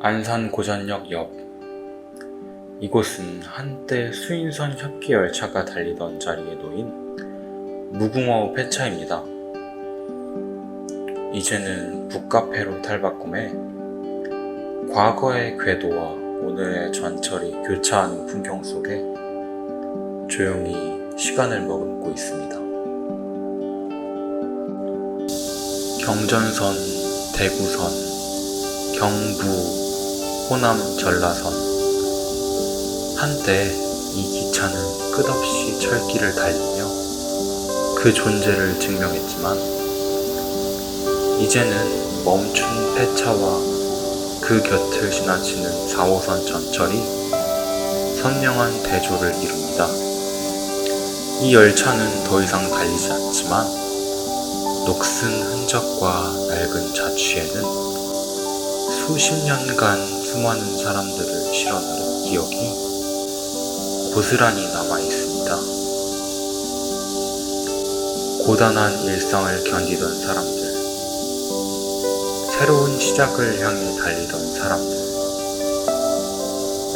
안산 고전역 옆 이곳은 한때 수인선 협기 열차가 달리던 자리에 놓인 무궁화 폐차입니다. 이제는 북카페로 탈바꿈해 과거의 궤도와 오늘의 전철이 교차하는 풍경 속에 조용히 시간을 머금고 있습니다. 경전선, 대구선, 경부, 호남 전라선 한때 이 기차는 끝없이 철길을 달리며 그 존재를 증명했지만 이제는 멈춘 폐차와 그 곁을 지나치는 4호선 전철이 선명한 대조를 이룹니다. 이 열차는 더 이상 달리지 않지만 녹슨 흔적과 낡은 자취에는 수십 년간 수많은 사람들을 실어 넣은 기억이 고스란히 남아 있습니다. 고단한 일상을 견디던 사람들, 새로운 시작을 향해 달리던 사람들,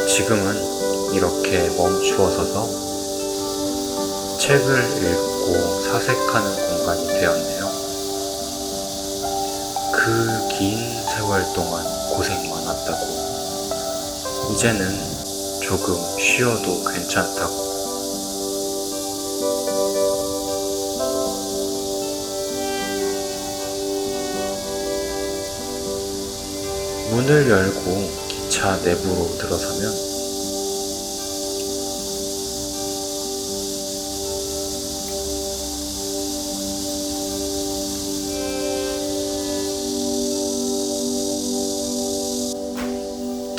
지금은 이렇게 멈추어 서서 책을 읽고 사색하는 공간이 되었네요. 그 긴 세월 동안 고생 많았다고. 이제는 조금 쉬어도 괜찮다고. 문을 열고 기차 내부로 들어서면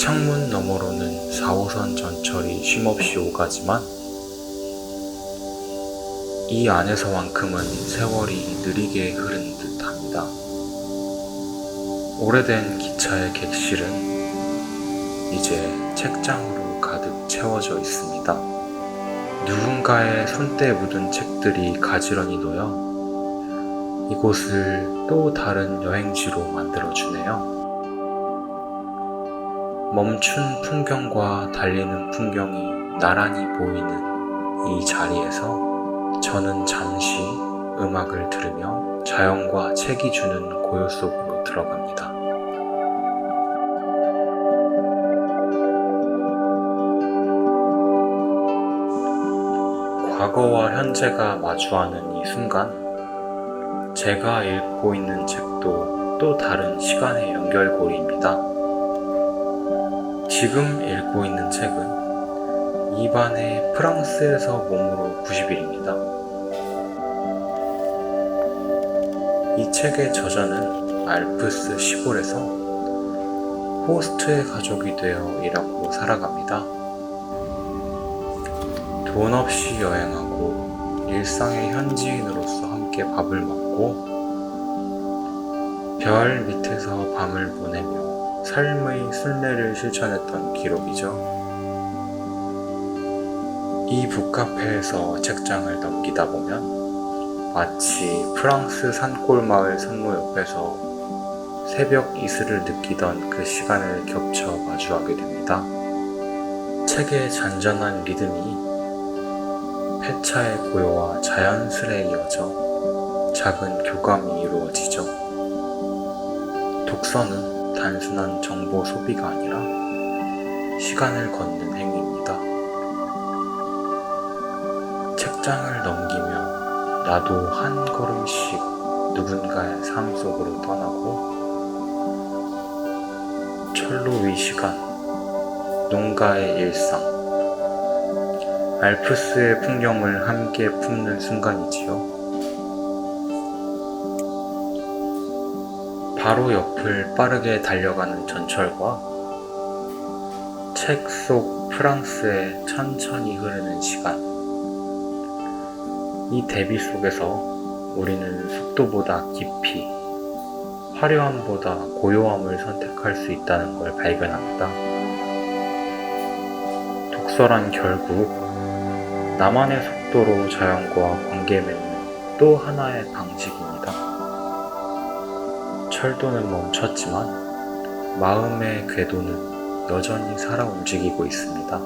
창문 너머로는 4호선 전철이 쉼없이 오가지만 이 안에서만큼은 세월이 느리게 흐른 듯 합니다. 오래된 기차의 객실은 이제 책장으로 가득 채워져 있습니다. 누군가의 손때에 묻은 책들이 가지런히 놓여 이곳을 또 다른 여행지로 만들어주네요. 멈춘 풍경과 달리는 풍경이 나란히 보이는 이 자리에서 저는 잠시 음악을 들으며 자연과 책이 주는 고요 속으로 들어갑니다. 과거와 현재가 마주하는 이 순간, 제가 읽고 있는 책도 또 다른 시간의 연결고리입니다. 지금 읽고 있는 책은 이반의 프랑스에서 몸으로 90일입니다. 이 책의 저자는 알프스 시골에서 호스트의 가족이 되어 일하고 살아갑니다. 돈 없이 여행하고 일상의 현지인으로서 함께 밥을 먹고 별 밑에서 밤을 보내며 삶의 순례를 실천했던 기록이죠. 이 북카페에서 책장을 넘기다 보면 마치 프랑스 산골 마을 산모 옆에서 새벽 이슬을 느끼던 그 시간을 겹쳐 마주하게 됩니다. 책의 잔잔한 리듬이 폐차의 고요와 자연스레 이어져 작은 교감이 이루어지죠. 독서는 단순한 정보 소비가 아니라 시간을 걷는 행위입니다. 책장을 넘기며 나도 한 걸음씩 누군가의 삶 속으로 떠나고 철로 위 시간, 농가의 일상, 알프스의 풍경을 함께 품는 순간이지요. 바로 옆을 빠르게 달려가는 전철과 책 속 프랑스의 천천히 흐르는 시간. 이 대비 속에서 우리는 속도보다 깊이, 화려함보다 고요함을 선택할 수 있다는 걸 발견합니다. 독서란 결국 나만의 속도로 자연과 관계 맺는 또 하나의 방식입니다. 철도는 멈췄지만 마음의 궤도는 여전히 살아 움직이고 있습니다.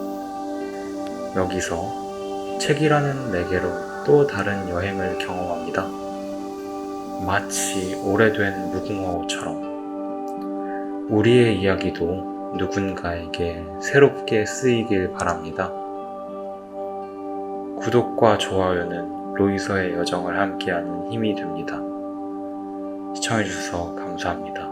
여기서 책이라는 매개로 또 다른 여행을 경험합니다. 마치 오래된 무궁화호처럼 우리의 이야기도 누군가에게 새롭게 쓰이길 바랍니다. 구독과 좋아요는 로이서의 여정을 함께하는 힘이 됩니다. 시청해주셔서 감사합니다.